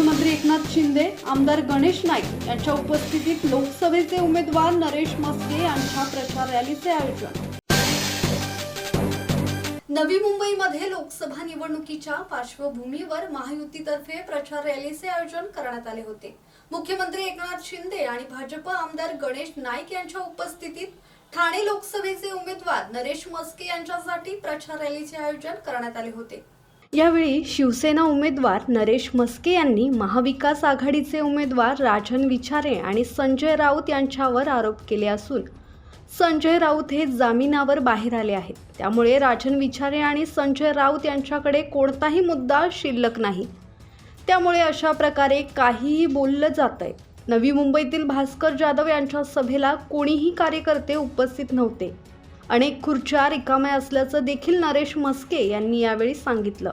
एकनाथ शिंदे आमदार गणेश नाईक यांच्या उपस्थितीत लोकसभेचे उमेदवार नरेश मस्के यांच्या प्रचार रॅलीचे आयोजन. नवी मुंबईमध्ये लोकसभा निवडणुकीच्या पार्श्वभूमीवर महायुतीतर्फे प्रचार रॅलीचे आयोजन करण्यात आले होते. मुख्यमंत्री एकनाथ शिंदे आणि भाजप आमदार गणेश नाईक यांच्या उपस्थितीत ठाणे लोकसभेचे उमेदवार नरेश मस्के यांच्यासाठी प्रचार रॅलीचे आयोजन करण्यात आले होते. यावेळी शिवसेना उमेदवार नरेश मस्के यांनी महाविकास आघाडीचे उमेदवार राजन विचारे आणि संजय राऊत यांच्यावर आरोप केले असून संजय राऊत हे जामिनावर बाहेर आले आहेत. त्यामुळे राजन विचारे आणि संजय राऊत यांच्याकडे कोणताही मुद्दा शिल्लक नाही. त्यामुळे अशा प्रकारे काहीही बोललं जात आहे नवी मुंबईतील भास्कर जाधव यांच्या सभेला कोणीही कार्यकर्ते उपस्थित नव्हते. अनेक खुर्च्या रिकाम्या असल्याचं देखील नरेश मस्के यांनी यावेळी सांगितलं.